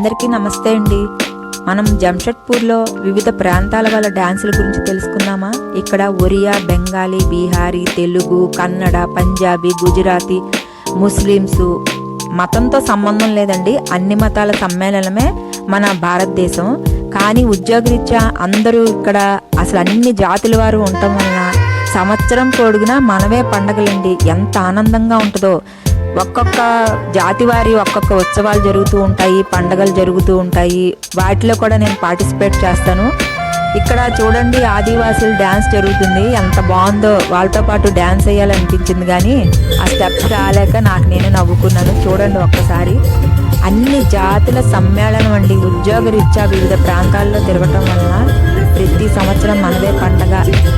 అందరికీ నమస్తే అండి. మనం జంషెడ్పూర్లో వివిధ ప్రాంతాల వాళ్ళ డ్యాన్సుల గురించి తెలుసుకుందామా? ఇక్కడ ఒరియా బెంగాలీ బీహారీ తెలుగు కన్నడ పంజాబీ గుజరాతీ ముస్లిమ్స్ మతంతో సంబంధం లేదండి. అన్ని మతాల సమ్మేళనమే మన భారతదేశం. కానీ ఉద్యోగరీత్యా అందరూ ఇక్కడ అసలు అన్ని జాతుల వారు ఉండటం వలన సంవత్సరం పొడుగునా మనమే పండగలండి. ఎంత ఆనందంగా ఉంటుందో. ఒక్కొక్క జాతి వారి ఒక్కొక్క ఉత్సవాలు జరుగుతూ ఉంటాయి పండగలు జరుగుతూ ఉంటాయి. వాటిలో కూడా నేను పార్టిసిపేట్ చేస్తాను. ఇక్కడ చూడండి ఆదివాసులు డ్యాన్స్ జరుగుతుంది. ఎంత బాగుందో వాళ్ళతో పాటు డ్యాన్స్ వేయాలనిపించింది కానీ ఆ స్టెప్స్ రాలేక నాకు నేను నవ్వుకున్నాను. చూడండి ఒక్కసారి. అన్ని జాతుల సమ్మేళనం అండి. ఉద్యోగరీత్యా వివిధ ప్రాంతాల్లో తిరగటం వలన ప్రతి సంవత్సరం మనదే పండగ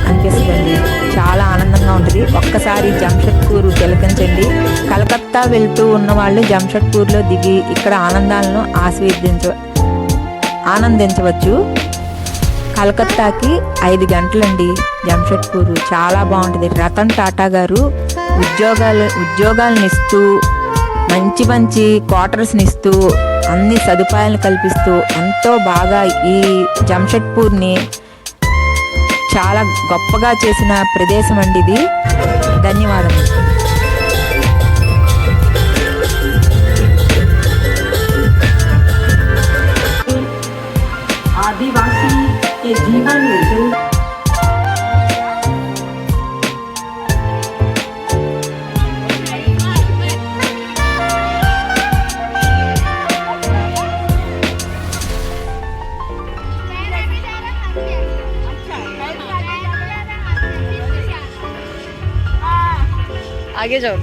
అనిపిస్తుందండి. చాలా ఆనందంగా ఉంటుంది. ఒక్కసారి జంషెడ్పూర్ తిలకించండి. కలకత్తా వెళ్తూ ఉన్న వాళ్ళు జంషెడ్పూర్లో దిగి ఇక్కడ ఆనందాలను ఆస్వాదించ ఆనందించవచ్చు. కలకత్తాకి ఐదు గంటలండి జంషెడ్పూర్. చాలా బాగుంటుంది. రతన్ టాటా గారు ఉద్యోగాలు ఉద్యోగాలను ఇస్తూ మంచి మంచి క్వార్టర్స్ని ఇస్తూ అన్ని సదుపాయాలు కల్పిస్తూ ఎంతో బాగా ఈ జంషెడ్పూర్ని చాలా గొప్పగా చేసిన ప్రదేశం అండి ఇది. ధన్యవాదములు. आदिवासी के जीवन में जिंदा आगे जाओ